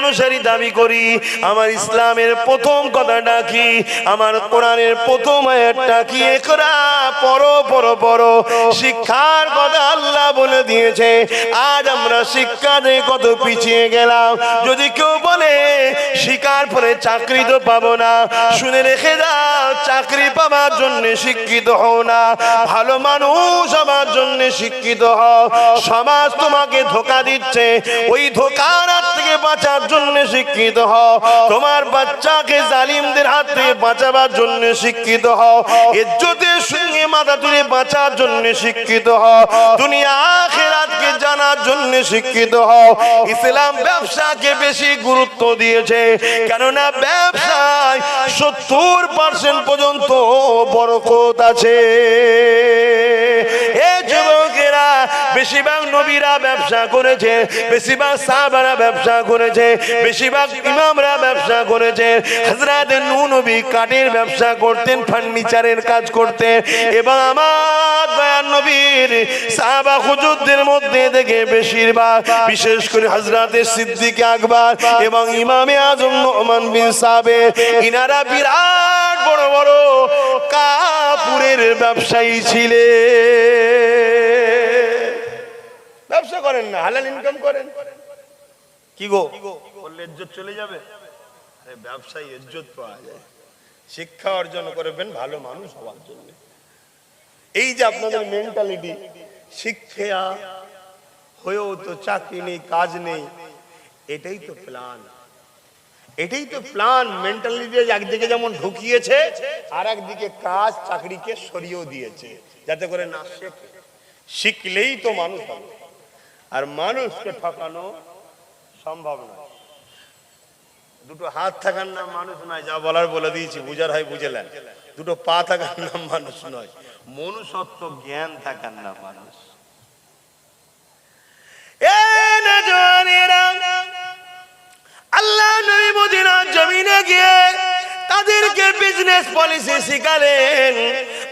অনুসারী দাবি করি, আমার ইসলামের প্রথম কথাটা কি? আমার কোরআনের প্রথম আয়াতটা কি? একরা, পড়ো পড়ো পড়ো। শিক্ষার কথা আল্লাহ বলে দিয়েছে। আজ আমরা শিক্ষাতে কত পিছিয়ে গেলাম। যদি কেউ বলে, শিকার পরে চাকরি তো পাবো না। শুনে রেখে দাও, চাকরি পাবার জন্য শিক্ষিত হও না। ভালো মানুষ হবার জন্য শিক্ষিত হও। সমাজ তোমাকে ধোকা দিচ্ছে। ওই ধোকার বাঁচার জন্য শিক্ষিত হও। তোমার বাচ্চাকে জালিমদের হাত থেকে বাঁচাবার জন্য শিক্ষিত হও। ইজ্জতের সঙ্গে মাথা তুলে বাঁচার জন্য শিক্ষিত হও। দুনিয়া আখেরাতকে জানার জন্য শিক্ষিত হও। ইসলাম ব্যবসাকে বেশি গুরুত্ব দিয়েছে। কেননা ব্যবসায় সত্তর পার্সেন্ট পর্যন্ত বরকত আছে। বেশিরভাগ নবীরা ব্যবসা করেছে, বেশিরভাগ সাহাবারা ব্যবসা করেছে, বেশিরভাগ ইমামরা ব্যবসা করেছে। হজরত নূ নবী কাঠের ব্যবসা করতেন, ফার্নিচারের কাজ করতেন। এবং আমার দয়ার নবীর সাহাবা হুজুরদের মধ্যে থেকে বেশিরভাগ, বিশেষ করে হজরতে সিদ্দিক আকবর এবং ইমামে আজম নোমান বিন সাবে, ইনারা বিরাট বড় বড় কাপুরের ব্যবসায়ী ছিলেন। ব্যবসা করেন না হালাল ইনকাম করেন। কি গো? বললে ইজ্জত চলে যাবে? আরে ব্যবসায় ইজ্জত পাওয়া যায়। শিক্ষা অর্জন করবেন ভালো মানুষ হওয়ার জন্য। এই যে আপনাদের মেন্টালিটি শিক্ষা হয়েও তো চাকরি নেই কাজ নেই এটাই তো প্ল্যান এটাই তো প্ল্যান মেন্টালিটি একদিকে যেমন ঢুকিয়েছে আর একদিকে কাজ চাকরিকে সরিয়েও দিয়েছে যাতে করে না শেখে। শিখলেই তো মানুষ হবে আর মানুষকে ঠকানো সম্ভব নয়। দুটো হাত থাকার নাম মানুষ নয়, যা বলার বলে দিয়েছি, বুঝার হয় বুঝেলেন। দুটো পা থাকার নাম মানুষ নয়, মনুষ্যত্ব জ্ঞান থাকার নাম মানুষ। আল্লাহ নবী মদিনার জমিনে গিয়ে তাদেরকে বিজনেস পলিসি শিখালেন।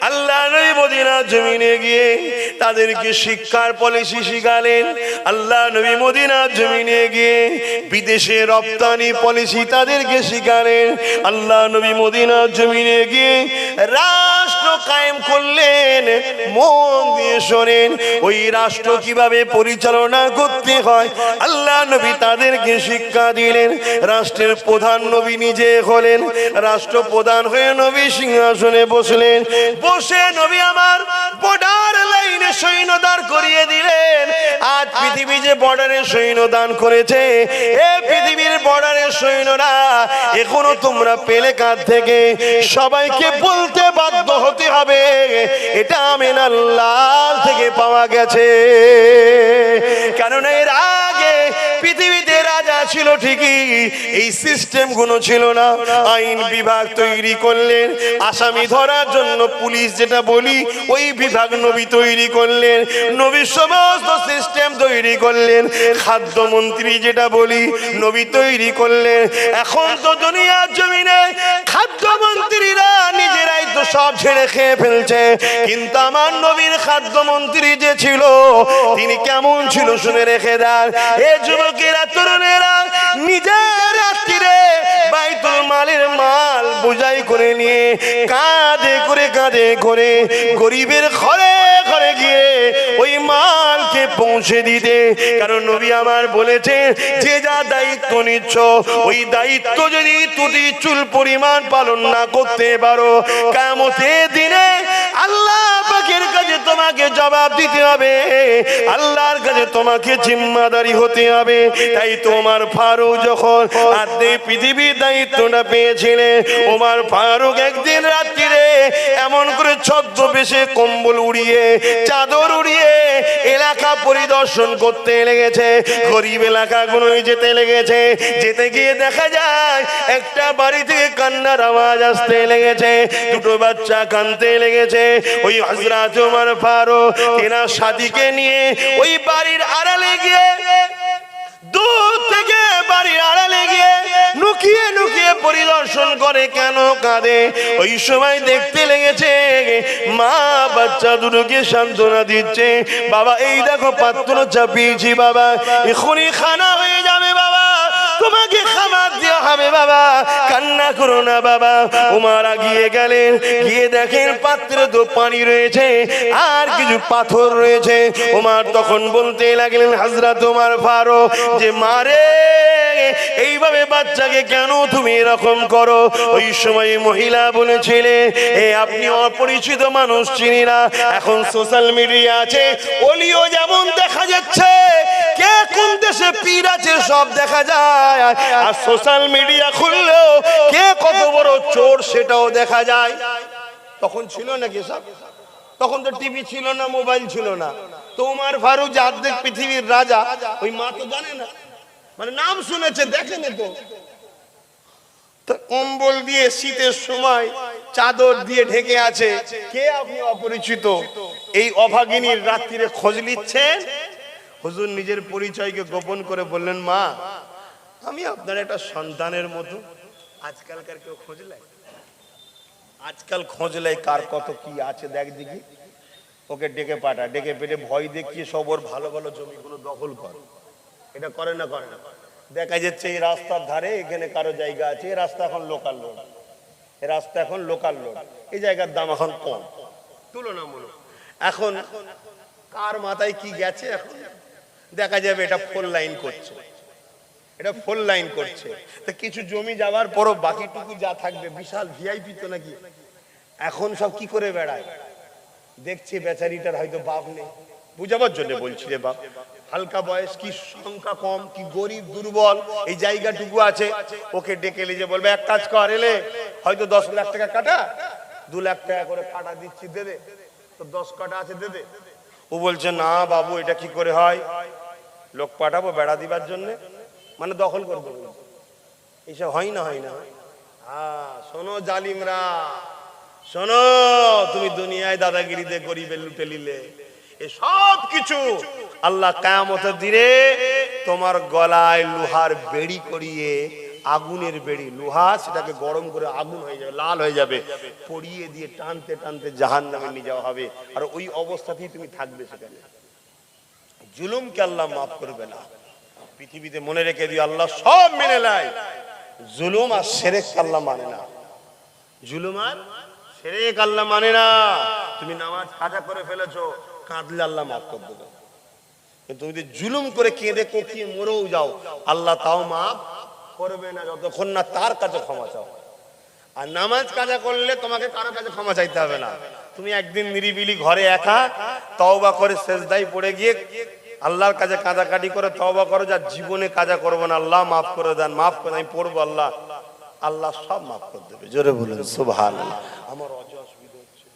আল্লাহ মদিনা জমিনে গিয়ে তাদেরকে শিক্ষার পলিসি শিখালেন। আল্লাহ নবী মদিনা জমিনে গিয়ে বিদেশে রপ্তানি পলিসি তাদেরকে শিখালেন। আল্লাহ নবী মদিনা জমিনে গিয়ে রাষ্ট্র কায়েম করলেন, মন দিয়ে শোনেন, ওই রাষ্ট্র কীভাবে পরিচালনা করতে হয়। আল্লাহ নবী তাদেরকে শিক্ষা দিলেন, রাষ্ট্রের প্রধান নবী নিজে হলেন রাষ্ট্র প্রধান হয়ে নবী সিংহাসনে বসলেন। বসে নবী আমার বর্ডার লাইনে সৈন্য দাঁড় করিয়ে দিলেন। আজ পৃথিবী যে বর্ডারে সৈন্য দান করেছে, এ পৃথিবীর বর্ডারের সৈন্যরা, এখনও তোমরা পেলে কার থেকে? সবাইকে বলতে বাধ্য হতে হবে। এটা আমিন আল্লাহ থেকে পাওয়া গেছে। কেননা এর আগ ছিল ঠিকই, এই সিস্টেমগুলো ছিল না। আইন বিভাগ তৈরি করলেন, আসামি ধরার জন্য পুলিশ যেটা বলি, ওই বিভাগ নবী তৈরি করলেন, নবী সমস্ত সিস্টেম তৈরি করলেন, খাদ্যমন্ত্রী যেটা বলি, নবী তৈরি করলেন। এখন তো দুনিয়ার জমিনে খাদ্যমন্ত্রীরা নিজেরাই তো সব ছেড়ে খেয়ে ফেলছে। কিন্তু আমার নবীর খাদ্যমন্ত্রী যে ছিল, তিনি কেমন ছিল শুনে রেখে দেন। এ যুবকেরা, তরুণেরা নিজের রাত্রিরে বাইতুল মালের মাল বোঝাই করে নিয়ে, কাঁধে করে কাঁধে করে গরিবের ঘরে ঘরে গিয়ে ওই মালকে পৌঁছে দিতে। কারণ নবী আমার বলেছে, যে যা দায়িত্ব নিচ্ছ, ওই দায়িত্ব যদি তুটি চুল পরিমাণ পালন না করতে পারো কামতে দিনে আল্লাহ কাছে তোমাকে জবাব দিতে হবে। আল্লাহর কাছে তোমাকে জিম্মাদারি হতে হবে। তাই তোমার ফারুক যখন আদে পৃথিবীর দায়িত্বটা পেয়েছিলেন ওমার ফারুক একদিন রাত্রিরে এমন করে ছদ্মবেশে কম্বল উড়িয়ে, চাদর উড়িয়ে এলাকা পরিদর্শন করতে লেগেছে। গরিব এলাকাগুলো যেতে লেগেছে। যেতে গিয়ে দেখা যায়, একটা বাড়ি থেকে কান্নার আওয়াজ আসতে লেগেছে। দুটো বাচ্চা কানতে লেগেছে। ওই হজরত উমর ফারুক তেনার সাথীকে নিয়ে ওই বাড়ির আড়ালে গিয়ে বাড়ির আড়ালে গিয়ে লুকিয়ে লুকিয়ে পরিদর্শন করে কেন কাঁদে? ওই সময় দেখতে লেগেছে, মা বাচ্চা দুটোকে সান্ত্বনা দিচ্ছে। বাবা, এই দেখো পাত্র চাপিয়েছি বাবা। এখনই খানা হয়ে যাবে বাবা। তোমাকে খাবার দেওয়া হবে, বাবা। কান্না করো না, বাবা। উমারা গিয়ে গেলেন। গিয়ে দেখেন পাত্রে তো পানি রয়েছে, আর কিছু পাথর রয়েছে। উমার তখন বলতে লাগলেন হাজরা তোমার ফারো যে মারে, এইভাবে বাচ্চাকে কেন তুমি এরকম করো? ওই সময় মহিলা বলেছিলে এ আপনি অপরিচিত মানুষ, চিনি না। এখন সোশ্যাল মিডিয়া আছে ওলিও যেমন দেখা যাচ্ছে, কে কোন দেশে পীর আছে সব দেখা যায়। আর সোশ্যাল মিডিয়া খুললেও কে কত বড় চোর সেটাও দেখা যায়। তখন ছিল নাকি তখন তো টিভি ছিল না মোবাইল ছিল না। তোমার ফারুক পৃথিবীর রাজা, ওই মা তো জানে না। মানে নাম শুনেছে তো? কম্বল দিয়ে শীতের সময় চাদর দিয়ে ঢেকে আছে। কে আপনি অপরিচিত? এই অভাগিনীর রাত্রিরে খোঁজ নিচ্ছেন? হুজুর নিজের পরিচয়কে গোপন করে বললেন, মা আমি আপনার একটা সন্তানের মতো। আজকালকার কেউ খোঁজলাই আজকাল খোঁজলাই কার কত কি আছে, দেখ দেখি। ওকে ডেকে পাঠা, ডেকে পেটে ভয় দেখিয়ে সব ওর ভালো ভালো জমিগুলো দখল কর। এটা করে না করে না। দেখা যাচ্ছে এই রাস্তার ধারে এখানে কারও জায়গা আছে, এই রাস্তা এখন লোকাল রোড এই রাস্তা এখন লোকাল রোড এই জায়গার দাম এখন কম। তুলনামূলক। এখন কার মাথায় কি গেছে এখন? দেখা যাবে এটা ফোর লাইন করছে। এটা ফোর লাইন করছে। তো কিছু জমি যাওয়ার পরও বাকিটুকু যা থাকবে, বিশাল ভিআইপি তো নাকি? এখন সব কি করে বেড়ায়? দেখছে বেচারিটার হয়তো বাপ নেই। বুঝাবার জন্য বলছি রে বাপ, হালকা বয়স, কি সংখ্যা কম, কি গরিব, দুর্বল, এই জায়গাটুকু আছে। ওকে ডেকে নিয়ে বলবে, এক কাজ কর, এলে হয়তো দশ লাখ টাকা কাটা, দু লাখ টাকা করে কাটা দিচ্ছি, দে দে। তো দশ কাটা আছে, দে দে। ও বলছে, না বাবু, এটা কি করে হয়? লোক পাঠাবো বেড়া দিবার জন্য। মানে দখল করব। এইসব হয় না হয় না। হ্যাঁ শোনো জালিমরা, শোনো, তুমি দুনিয়ায় দাদাগিরিতে গরিবের লুটে নিলে। এ সব কিছু আল্লাহ কায়ামতের দিনে তোমার গলায় লোহার বেড়ি করিয়ে, আগুনের বেড়ি, লোহা সেটাকে গরম করে আগুন হয়ে যাবে, লাল হয়ে যাবে পড়িয়ে দিয়ে টানতে টানতে জাহান নামে নিয়ে যাওয়া হবে। আর ওই অবস্থাতেই তুমি থাকবে সেখানে। জুলুমকে আল্লাহ মাফ করবে না। পৃথিবীতে মনে রেখে দিও, আল্লাহ সব মেনে নেয়। জুলুম আর সেরেক আল্লাহ মানে না। জুলুম আর সেরেক আল্লাহ মানে না। তুমি নামাজ কাজা করে ফেলেছো, কাঁদলে আল্লাহ মাফ করে দেবে। কিন্তু তুমি যদি জুলুম করে কেঁদে কোকিয়ে মরেও যাও, আল্লাহ তাও মাফ করবে না, যতক্ষণ না তার কাছে ক্ষমা চাও। আর নামাজ কাজা করলে তোমাকে কারও কাছে ক্ষমা চাইতে হবে না। তুমি একদিন নিরিবিলি ঘরে একা তওবা করে শেষদাই পড়ে গিয়ে আল্লাহর কাছে কাঁদাকাটি করে তওবা করো, যা জীবনে কাজা করব না, আল্লাহ মাফ করে দেন, মাফ করে আমি পড়ব আল্লাহ। আল্লাহ সব মাফ করে দেবে, জোরে বলেন সুবহান আমার অজ অসুবিধা হচ্ছে,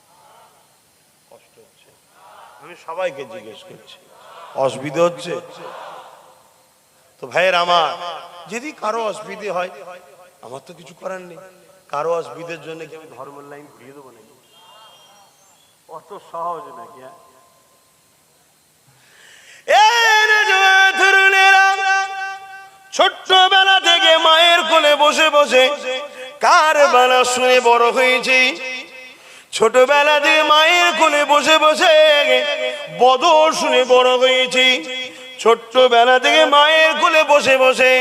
কষ্ট হচ্ছে। আমি সবাইকে জিজ্ঞেস করছি, অসুবিধা হচ্ছে? তো ভাইয়ের আমার, যদি কারও অসুবিধে হয়, আমার তো কিছু করার নেই। কারও অসুবিধের জন্য কি আমি ধর্মের লাইন ফিরিয়ে দেবো নাকি? অত সহজ নাকি হ্যাঁ? এই রে জওয়ান তরুণেরা, ছোট্টবেলা থেকে মায়ের কোলে বসে বসে কার বেলা শুনে বড় হয়েছি। ছোটবেলা থেকে মায়ের কোলে বসে বসে বদর শুনে বড় হয়েছি। ছোট্টবেলা থেকে মায়ের কোলে বসে বসে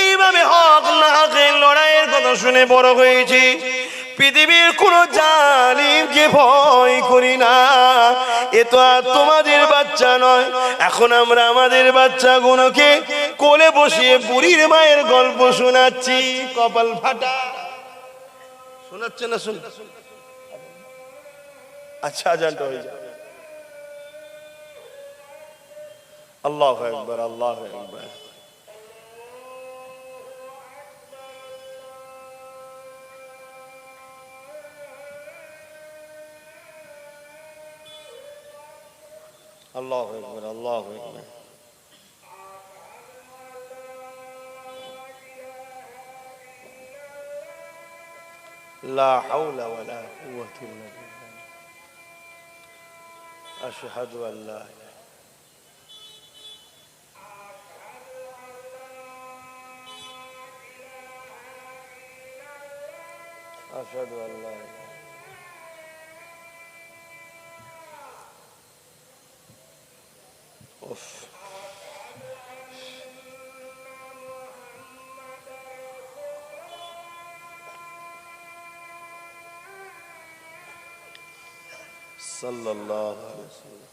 এইভাবে হক না হকের লড়াইয়ের কথা শুনে বড় হয়েছি। পৃথিবীর কোন জালিমকে ভয় করি না। এ তো আর তোমাদের বাচ্চা নয়। এখন আমরা আমাদের বাচ্চাগুলোকে কোলে বসিয়ে বুড়ির মায়ের গল্প শোনাচ্ছি। কপাল ফাটা। শোনাচ্ছে না শুন। আচ্ছা আজানটা হয়ে আল্লাহ আল্লাহ الله أكبر الله أكبر. لا حول ولا قوة إلا بالله. أشهد أن لا إله أشهد أن لا إله أوف. صلى الله عليه وسلم.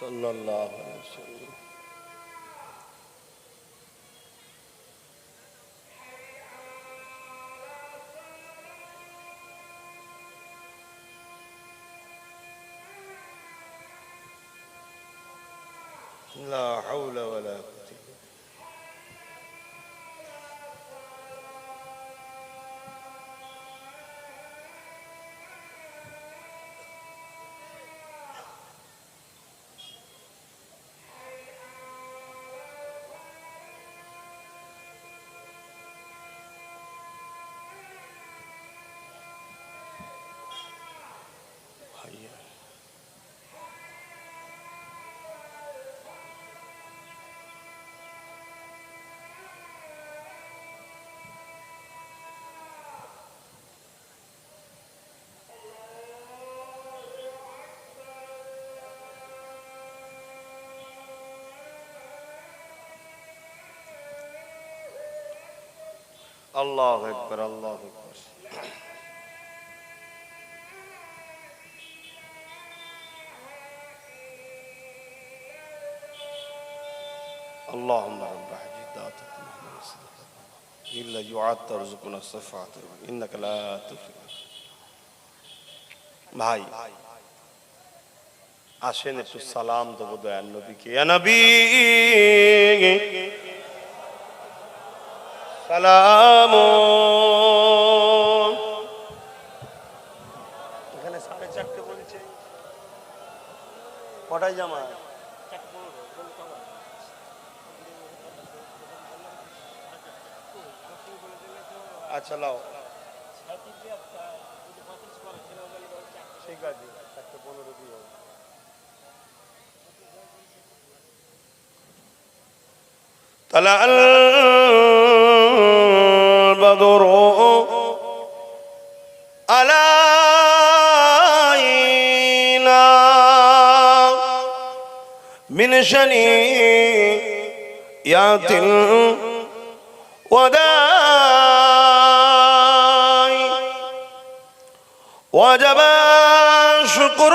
صلى الله عليه وسلم. আল্লাহ একবার আল্লাহ একবার اللهم رب حجدات إلا يعاد ترزقنا الصفات إنك لا تفلح ভাই আসেন একটু সালাম দেবো দয়াল নবীকে ইয়া নবী সালাম এখানে সাড়ে চারটে বলছে। কটাই জামা? আচ্ছা লাও। ঠিক আছে পনেরো তাহলে আল্লাহ البدر علينا من شنيات الوداع. وجب شكر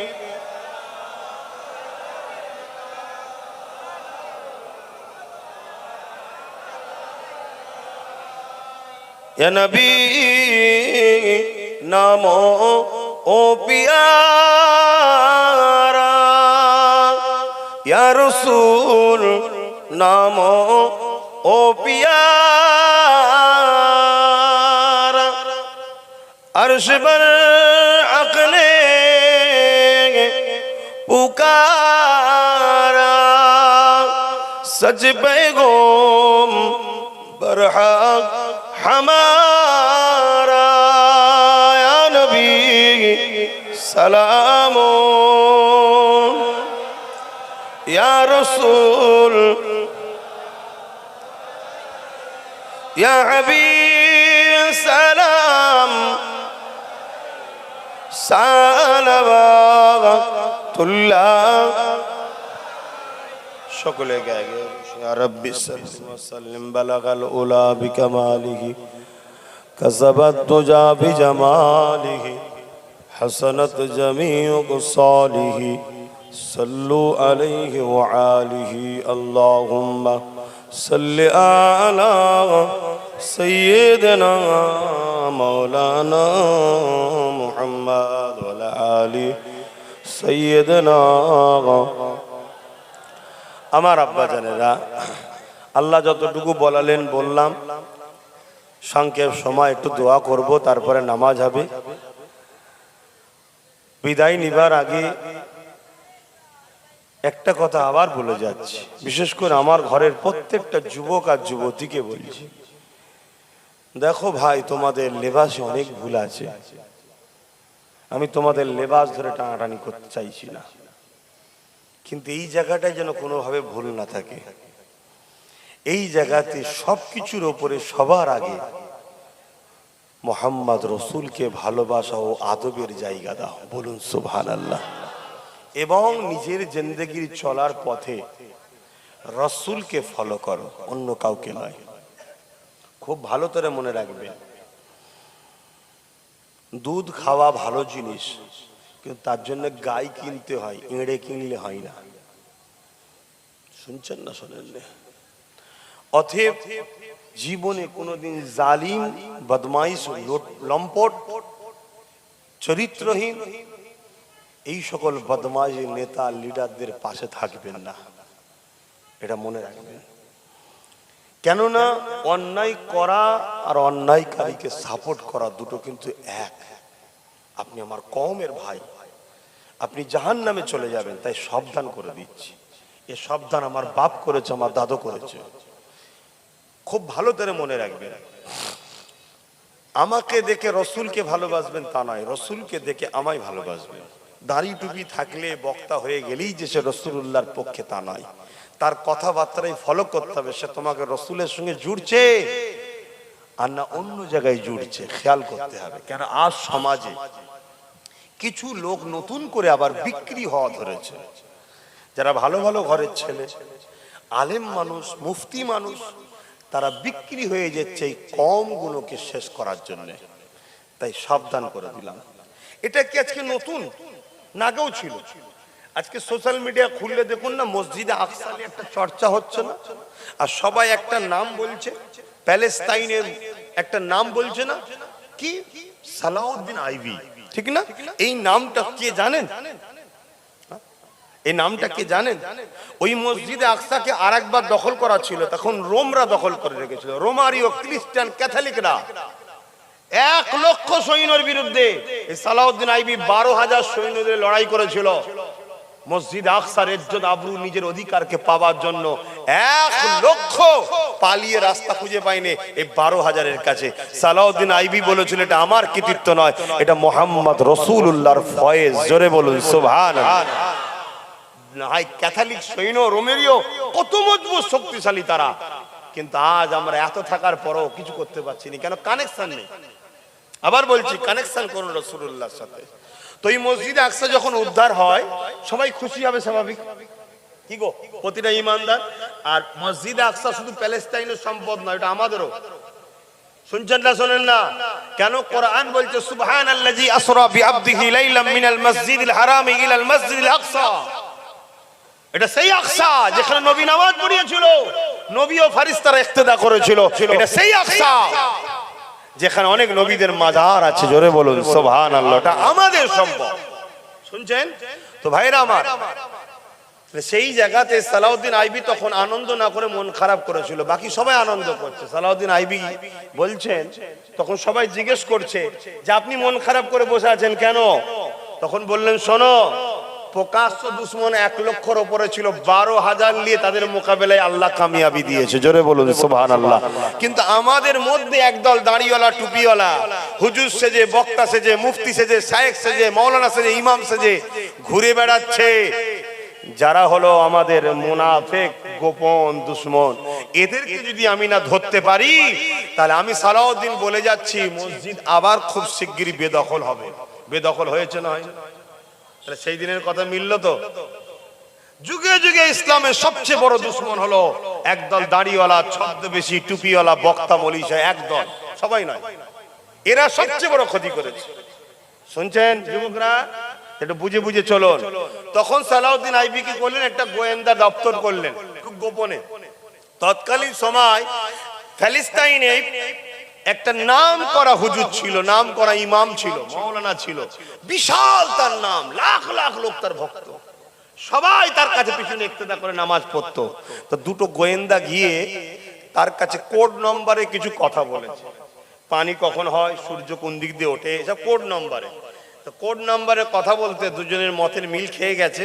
এ নবী, নাম ও পিয়ারা। ইয়া রসুল, নাম ও পিয়ারা। আরশ বর আকলে पुकारा सच पैगोम बरहा ہمارا یا نبی سلام یا رسول یا حبیب سلام سالوات اللہ شکلے گئے گئے يا رب صل وسلم بلغ الأولى بكماله كسب الدجى بجماله حسنت جميع قصاله صلوا عليه وعاله اللهم صل على سيدنا مولانا محمد وعلى آله سيدنا আমার আব্বা জানেরা, আল্লাহ যতটুকু বলালেন বললাম। সংক্ষেপ সময়, একটু দোয়া করব, তারপরে নামাজ হবে। বিদায় নিবার আগে একটা কথা আবার বলে যাচ্ছি। বিশেষ করে আমার ঘরের প্রত্যেকটা যুবক আর যুবতীকে বলছি, দেখো ভাই, তোমাদের লেবাসে অনেক ভুল আছে। আমি তোমাদের লেবাস ধরে টানাটানি করতে চাইছি না। কিন্তু এই জায়গাটায় যেন কোনোভাবে ভুল না থাকে। এই জায়গাতে সবকিছুর ওপরে সবার আগে মোহাম্মদ রসুলকে ভালোবাসা ও আদবের জায়গা দাও। বলুন সুবহান আল্লাহ এবং নিজের জিন্দগির চলার পথে রসুলকে ফলো করো, অন্য কাউকে নয়। খুব ভালো করে মনে রাখবে। দুধ খাওয়া ভালো জিনিস। কিন্তু তার জন্য গাই কিনতে হয় এঁড়ে কিনলে হয় না। শুনছেন না শোনেন অথেব জীবনে কোনোদিন জালিম, বদমাইশ লম্পট, চরিত্রহীন এই সকল বদমাইশ নেতা, লিডারদের পাশে থাকবেন না। এটা মনে রাখবেন। কেননা অন্যায় করা আর অন্যায়কারীকে সাপোর্ট করা দুটো কিন্তু এক। আপনি আমার কমের ভাই। আপনি জাহান নামে চলে যাবেন, তাই সাবধান করে দিচ্ছি। এ সাবধান আমার বাপ করেছে, আমার দাদু করেছে। খুব ভালো করে মনে রাখবেন। আমাকে দেখে রসুলকে ভালোবাসবেন তা নয়, রসুলকে দেখে আমায় ভালোবাসবেন। দাড়ি টুপি থাকলে বক্তা হয়ে গেলেই যে সে রসুল্লাহর পক্ষে তা নয়। তার কথাবার্তাই ফলো করতে হবে, সে তোমাকে রসুলের সঙ্গে জুড়ছে। আর না অন্য জায়গায় জুড়ছে খেয়াল করতে হবে। কেন আজ সমাজে কিছু লোক নতুন করে আবার বিক্রি হওয়া ধরেছে। যারা ভালো ভালো ঘরের ছেলে আলেম মানুষ মুফতি মানুষ তারা বিক্রি হয়ে যাচ্ছে এই কম গুণকে শেষ করার জন্য। তাই সাবধান করে দিলাম। এটা কি আজকে নতুন? নাগেও ছিল। আজকে সোশ্যাল মিডিয়া খুললে দেখুন না মসজিদে আকসালে একটা চর্চা হচ্ছে না? আর সবাই একটা নাম বলছে প্যালেস্তাইনের একটা নাম বলছে না? কি? সালাউদ্দিন আইবি ঠিক না? এই নামটা কে জানেন? এই নামটা কি জানেন? ওই মসজিদে আকসাকে আর একবার দখল করা ছিল, তখন রোমরা দখল করে রেখেছিল। রোমারিও খ্রিস্টান ক্যাথলিকরা এক লক্ষ সৈন্যের বিরুদ্ধে সালাউদ্দিন আইবি বারো হাজার সৈন্যদের লড়াই করেছিল। মসজিদ আকসার ইজ্জত আবরু নিজের অধিকারকে পাওয়ার জন্য এক লক্ষ পালিয়ে রাস্তা খুঁজে পায়নি এই বারো হাজারের কাছে। সালাউদ্দিন আইবি বলেছিল এটা আমার কৃতিত্ব নয়, এটা মোহাম্মদ রসুল্লাহর ফয়েজ জোরে বলুন হাই ক্যাথলিক সৈন্য রোমেরিও কত মজবুত, শক্তিশালী তারা। কিন্তু আজ আমরা এত থাকার পরও কিছু করতে পারছি না, কেন কানেকশন নেই? আবার বলছি কানেকশন করুন রসুল্লাহর সাথে। তো এই মসজিদে আকসা যখন উদ্ধার হয়, সবাই খুশি হবে স্বাভাবিক। কি গো? প্রতিটা ইমানদার। আর মসজিদ আকসা শুধু প্যালেস্তাইনের সম্পদ নয়, এটা আমাদেরও। শুনছেন না, শোনেন না? কেন কোরআন বলছে সুবহান আল্লাজি আসরা বিআবদিহি লাইলাম মিনাল মসজিদিল হারাম ইলাল মসজিদিল আকসা এটা সেই আকসা যেখানে নবী নামাজ পড়িয়েছিল, নবী ও ফারিস্তারা ইক্তেদা করেছিল। এটা সেই আকসা। যেখানে অনেক নবীদের মাজার আছে জোরে বলুন সুবহান আল্লাহ এটা আমাদের সম্পদ। শুনছেন? তো ভাইরা আমার সেই জায়গাতে সালাউদ্দিন আইবি তখন আনন্দ না করে মন খারাপ করেছিল বাকি সবাই আনন্দ করছে। সালাউদ্দিন আইবি বলছেন তখন সবাই জিজ্ঞেস করছে যে আপনি মন খারাপ করে বসে আছেন কেন? তখন বললেন শোনো প্রকাশ্য দুশ্মন এক লক্ষর ওপরে ছিল, বারো হাজার নিয়ে তাদের মোকাবেলায় আল্লাহ কামিয়াবি দিয়েছে। জোরে বলুন সুবহান আল্লাহ কিন্তু আমাদের মধ্যে একদল দাঁড়িওয়ালা, টুপিওয়ালা, হুজুর সেজে, বক্তা সেজে, মুফতি সেজে শায়েক সেজে মৌলানা সেজে, ইমাম সেজে ঘুরে বেড়াচ্ছে। যারা হলো আমাদের মুনাফেক, গোপন দুশ্মন, এদেরকে যদি আমি না ধরতে পারি, তাহলে আমি সালাউদ্দিন বলে যাচ্ছি, মসজিদ আবার খুব শিগগিরই বেদখল হবে। বেদখল হয়েছে না হয় তাহলে সেই দিনের কথা মিলল তো? যুগে যুগে ইসলামের সবচেয়ে বড় দুশ্মন হলো একদল দাড়িওয়ালা, ছদ্মবেশী, টুপিওয়ালা, বক্তা, মলিশা একদল। সবাই নয়। এরা সবচেয়ে বড় ক্ষতি করেছে। শুনছেন যুবকরা? একটু বুঝে বুঝে চলুন। তখন সালাউদ্দিন আইবি কি করলেন? একটা গোয়েন্দা দপ্তর করলেন, খুব গোপনে। তৎকালীন সময় প্যালেস্তাইনে একটা নাম করা হুজুর ছিল, নাম করা ইমাম ছিল, মাওলানা ছিল। বিশাল তার নাম, লাখ লাখ লোক তার ভক্ত। সবাই তার কাছে পিছনে ইক্তেদা করে নামাজ পড়তো। তো দুটো গোয়েন্দা গিয়ে তার কাছে কোড নম্বরে কিছু কথা বলেছে। পানি কখন হয়, সূর্য কোন দিক দিয়ে ওঠে, এসব কোড নম্বরে। তো কোড নাম্বারে কথা বলতে দুজনের মতের মিল খেয়ে গেছে।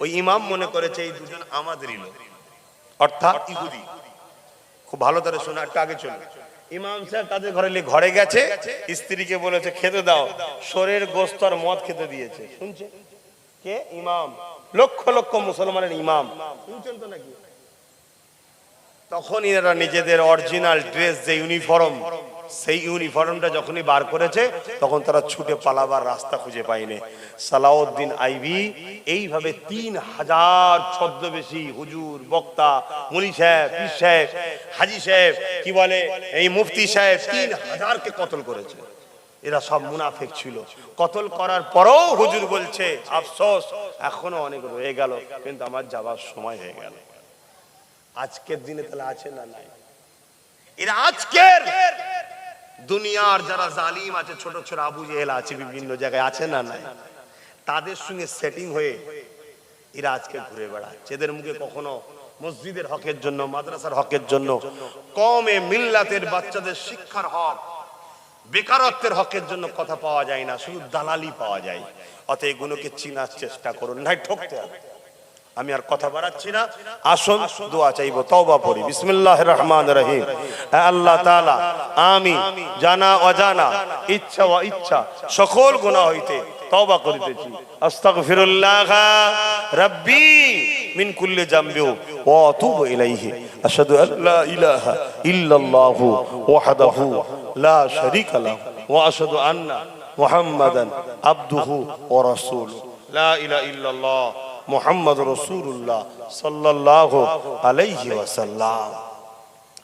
ওই ইমাম মনে করেছে, এই দুজন আমাদেরই লোক। অর্থাৎ ইহুদি। খুব ভালো তারা শোনা, একটু আগে চলো ইমাম সাহেব তাদের ঘরে ঘরে গেছে, স্ত্রীকে বলেছে, খেতে দাও। শরীর গোস্ত আর মদ খেতে দিয়েছে। শুনছে? কে? ইমাম। লক্ষ লক্ষ মুসলমানের ইমাম। শুনছেন তো নাকি? তখন এরা নিজেদের অরিজিনাল ড্রেস যে ইউনিফর্ম সেই ইউনিফর্মটা যখনই বার করেছে, তখন তারা ছুটে পালাবার রাস্তা খুঁজে পায়নি। সালাউদ্দিন আইভি এইভাবে তিন হাজার ছদ্মবেশী হুজুর, বক্তা, মুনি সাহেব, পীর সাহেব, হাজি সাহেব, কি বলে, এই মুফতি সাহেব, তিন হাজারকে কতল করেছে। এরা সব মুনাফেক ছিল। কতল করার পরেও হুজুর বলছে, আফসোস, এখনও অনেক রয়ে গেল, কিন্তু আমার যাবার সময় হয়ে গেল। আজকের দিনে তাহলে আছে না নাই? এরা আজকের দুনিয়ার যারা জালিম আছে, ছোট ছোট আবু জেহেল আছে, বিভিন্ন জায়গায় আছে না নাই? তাদের সঙ্গে সেটিং হয়ে এরা আজকে ঘুরে বেড়াচ্ছে। এদের মুখে কখনো মসজিদের হকের জন্য, মাদ্রাসার হকের জন্য, কমে মিল্লাতের বাচ্চাদের শিক্ষার হক, বেকারত্বের হকের জন্য কথা পাওয়া যায় না, শুধু দালালি পাওয়া যায়। অতএব এগুলোকে চিনার চেষ্টা করুন, নাই, ঠকতে হবে। আমি আর কথা বাড়াচ্ছি না। আসুন, দোয়া চাইব, তওবা পড়ি বিসমিল্লাহির রহমানির রহিম। আল্লাহ তাআলা, আমি জানা, অজানা, ইচ্ছা ও ইচ্ছা সকল গুনাহ হইতে তওবা করিতেছি। আস্তাগফিরুল্লাহ রাব্বি মিন কুল্লি জামবি ওয়া আতুবু ইলাইহি। আশহাদু আল লা ইলাহা ইল্লাল্লাহু ওয়াহদাহু লা শারীকা লাহু ওয়া আশহাদু আন্না মুহাম্মাদান আবদুহু ওয়া রাসূলুহু। লা ইলাহা ইল্লাল্লাহ মোহাম্মদ রসুল্লাহ সাল্লাহ আলাইহি ওয়াসাল্লাম।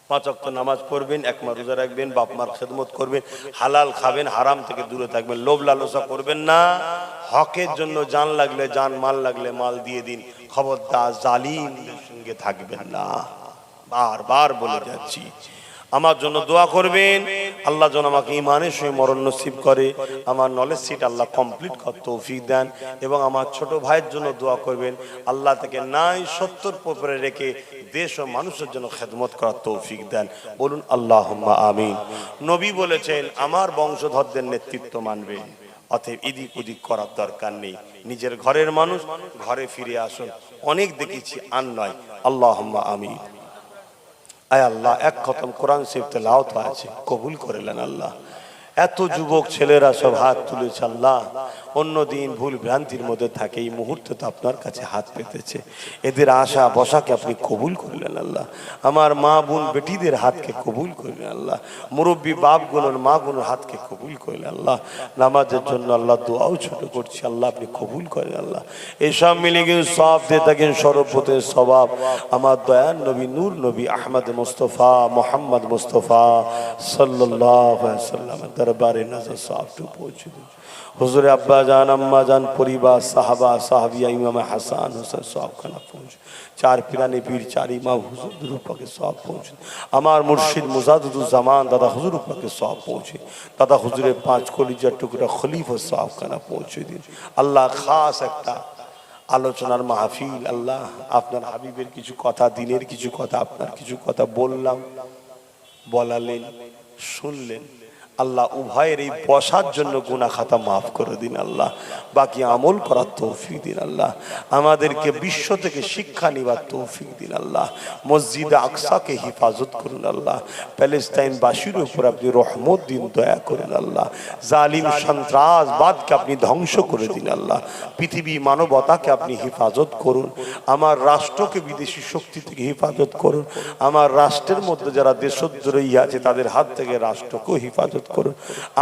পাঁচ অক্ট নামাজ পড়বেন, এক মা রোজা রাখবেন, বাপ মার খেদমত করবেন, হালাল খাবেন, হারাম থেকে দূরে থাকবেন, লোভ লালসা করবেন না। হকের জন্য জান লাগলে জান, মাল লাগলে মাল দিয়ে দিন। খবরদার জালিমদের সঙ্গে থাকবেন না। বারবার বলে যাচ্ছি। আমার জন্য দোয়া করবেন। আল্লাহ যেন আমাকে ইমানের সঙ্গে মরণ নসিব করে। আমার নলেজ সিট আল্লাহ কমপ্লিট কর তৌফিক দেন এবং আমার ছোট ভাইয়ের জন্য দোয়া করবেন। আল্লাহ থেকে নাই সত্তর পরে রেখে দেশ ও মানুষের জন্য খেদমত করার তৌফিক দেন। বলুন আল্লাহ আমিন। নবী বলেছেন, আমার বংশধরদের নেতৃত্ব মানবে। অতএব ইদিক উদিক করার দরকার নেই। নিজের ঘরের মানুষ ঘরে ফিরে আসুন। অনেক দেখেছি আর নয়। আল্লাহ আমিন। আয় আল্লাহ, এক খতম কোরআন শিফতে লাওতা আছে, কবুল করিলেন আল্লাহ। এত যুবক ছেলেরা সব হাত তুলেছে আল্লাহ। অন্যদিন ভুল ভ্রান্তির মধ্যে থাকে, এই মুহূর্তে তো আপনার কাছে হাত পেতেছে। এদের আশা, বসাকে আপনি কবুল করলেন আল্লাহ। আমার মা বোন বেটিদের হাতকে কবুল করলেন আল্লাহ। মুরব্বী বাপগুলোর মা হাতকে কবুল করলেন আল্লাহ। নামাজের জন্য আল্লাহ দোয়াও ছোট করছি, আল্লাহ আপনি কবুল করেন আল্লাহ। এসব মিলে গিয়ে সব দিয়ে থাকেন সর্বপথের স্বভাব। আমার দয়ান নবী, নূর নবী আহমদ মুস্তফা, মোহাম্মদ মুস্তফা সাল্লাহ সাল্লাম দরবারে নজর সবটু পৌঁছে দিন। হুজুরে আব্বা জান আম্মা জান, পরিবার, সাহাবা, সাহাবিয়া, ইমাম হাসান, হোসেন, সব খানা পৌঁছে। চার পিরানি পীর, চার ইমাম হুজুর রূপাকে সব পৌঁছে। আমার মুর্শিদ মুজাদুজ্জামান দাদা হুজুর রূপাকে সব পৌঁছে। দাদা হুজুরের পাঁচ কলিজার টুকরা খলিফ সব খানা পৌঁছে দিন আল্লাহ খাস একটা আলোচনার মাহফিল। আল্লাহ আপনার হাবিবের কিছু কথা, দিনের কিছু কথা, আপনার কিছু কথা বললাম, বলালেন, শুনলেন। আল্লাহ উভয়ের এই বসার জন্য গুনা খাতা মাফ করে দিন আল্লাহ। বাকি আমল করার তৌফিক দিন আল্লাহ। আমাদেরকে বিশ্ব থেকে শিক্ষা নিবার তৌফিক দিন আল্লাহ। মসজিদ আকসাকে হেফাজত করুন আল্লাহ। প্যালেস্তাইনবাসীর উপর আপনি রহমত দিন, দয়া করুন আল্লাহ। জালিম সন্ত্রাসবাদকে আপনি ধ্বংস করে দিন আল্লাহ। পৃথিবী মানবতাকে আপনি হেফাজত করুন। আমার রাষ্ট্রকে বিদেশি শক্তি থেকে হেফাজত করুন। আমার রাষ্ট্রের মধ্যে যারা দেশদ্রোহী আছে, তাদের হাত থেকে রাষ্ট্রকেও হেফাজত করুন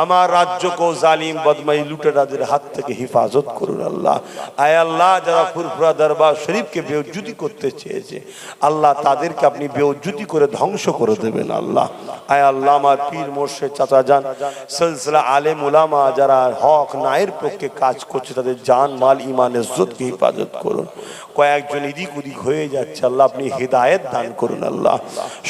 আমার রাজ্যকেও জালিম বদমাই লুটেরাদের হাত থেকে হেফাজত করুন আল্লাহ। আয় আল্লাহ, যারা ফুরফুরা দরবার শরীফকে বেউজ্জুতি করতে চেয়েছে, আল্লাহ তাদেরকে আপনি বেউজ্জুতি করে ধ্বংস করে দেবেন আল্লাহ। আয় আল্লাহ, আমার পীর মোর্শেদ চাচা যান, সিলসিলা আলেম উলামা যারা হক নায়ের পক্ষে কাজ করছে, তাদের জান, মাল ইমান ইজ্জতকে হেফাজত করুন। কয়েকজন এদিক ওদিক হয়ে যাচ্ছে, আল্লাহ আপনি হেদায়েত দান করুন আল্লাহ।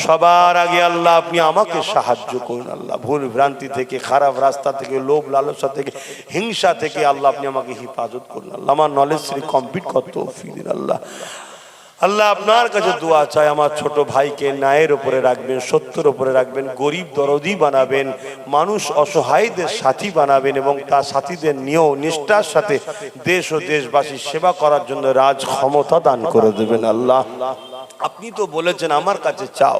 সবার আগে আল্লাহ আপনি আমাকে সাহায্য করুন আল্লাহ। ভুল ভ্রান্তি থেকে, খারাপ রাস্তা থেকে, লোভ লালসা থেকে, হিংসা থেকে আল্লাহ আপনি আমাকে হেফাজত করুন। আল্লাহ আমার নলেজ শ্রী কমপ্লিট করতে ফিরিন আল্লাহ। আল্লাহ আপনার কাছে দোয়া চাই, আমার ছোট ভাইকে ন্যায়ের উপরে রাখবেন, সত্যের উপরে রাখবেন, গরিব দরদি বানাবেন, মানুষ অসহায়দের সাথী বানাবেন এবং তার সাথীদের নিয়েও নিষ্ঠার সাথে দেশ ও দেশবাসীর সেবা করার জন্য রাজ ক্ষমতা দান করে দেবেন, আল্লাহ। আপনি তো বলেছেন আমার কাছে চাও।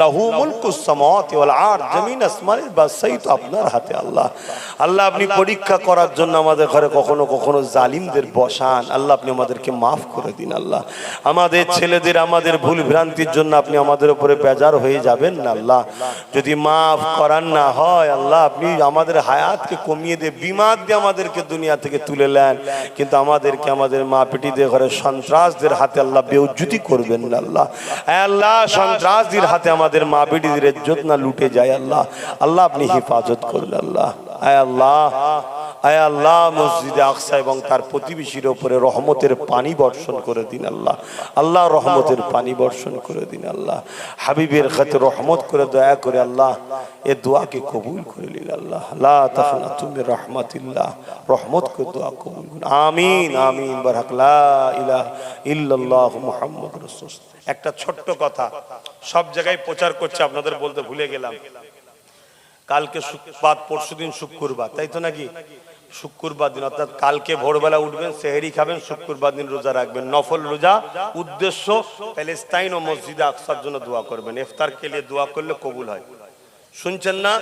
লাহু মুলকু সামাওয়াতি ওয়াল আরদ জমিন আসমানের বাদশাহী তো আপনার হাতে আল্লাহ। আল্লাহ আপনি পরীক্ষা করার জন্য আমাদের ঘরে কখনো কখনো জালিমদের বসান। আল্লাহ আপনি আমাদেরকে মাফ করে দিন আল্লাহ। আমাদের ছেলেদের আমাদের ভুল ভ্রান্তির জন্য আপনি আমাদের উপরে বেজার হয়ে যাবেন না আল্লাহ। যদি মাফ করার না হয় আল্লাহ আপনি আমাদের হায়াতকে কমিয়ে দিয়ে বিমার দিয়ে আমাদেরকে দুনিয়া থেকে তুলে নেন। কিন্তু আমাদেরকে আমাদের মা পিটিদের ঘরে সন্ত্রাসদের হাতে আল্লাহ বেউজ্জুতি করবেন না আল্লাহ। আয় আল্লাহ সন্ত্রাসীর হাতে আমাদের মা পিটিদের ইজ্জত না লুটে যায় আল্লাহ। আল্লাহ আপনি হেফাজত করলেন আল্লাহ। আয় আল্লাহ। আয় আল্লাহ, মসজিদে আকসা এবং তার প্রতিবেশীর ওপরে রহমতের পানি বর্ষণ করে দিন আল্লাহ। আল্লাহ রহমতের পানি বর্ষণ করে দিন আল্লাহ। হাবিবের খাতে রহমত করে, দয়া করে আল্লাহ এ দোয়াকে কবুল করে নিন আল্লাহ। লা তাফনা তুমি রহমাতিল্লাহ। রহমত করে দোয়া কবুল আমিন আমিন, বারাক। লা ইল্লাল্লাহ মুহাম্মদ রাসূল একটা ছোট্ট কথা, সব জায়গায় প্রচার করছে, আপনাদের বলতে ভুলে গেলাম। কালকে শুক্রবার পরশু দিন শুক্রবার, তাই তো নাকি? শুক্রবার দিন, অর্থাৎ কালকে ভোরবেলা উঠবেন, সেহেরি খাবেন, শুক্রবার দিন রোজা রাখবেন। নফল রোজা, উদ্দেশ্য প্যালেস্তাইন ও মসজিদে আকসার জন্য দোয়া করবেন। ইফতার কে লিয়ে দোয়া করলে কবুল হয়। শুনছেন না?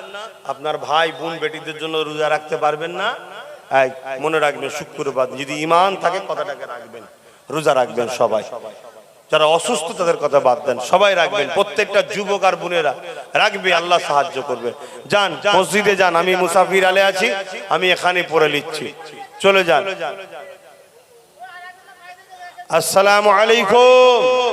আপনার ভাই, বোন, বেটিদের জন্য রোজা রাখতে পারবেন না। মনে রাখবেন শুক্রবার যদি ইমান থাকে, কথাটাকে রাখবেন। রোজা রাখবেন সবাই। যারা অসুস্থ তাদের কথা বাদ দেন, সবাই রাখবেন। প্রত্যেকটা যুবক আর বোনেরা রাখবে, আল্লাহ সাহায্য করবে। যান, মসজিদে যান, আমি মুসাফির আলে আছি, আমি এখানে পড়ে নিচ্ছি চলে যান। আসসালামু আলাইকুম।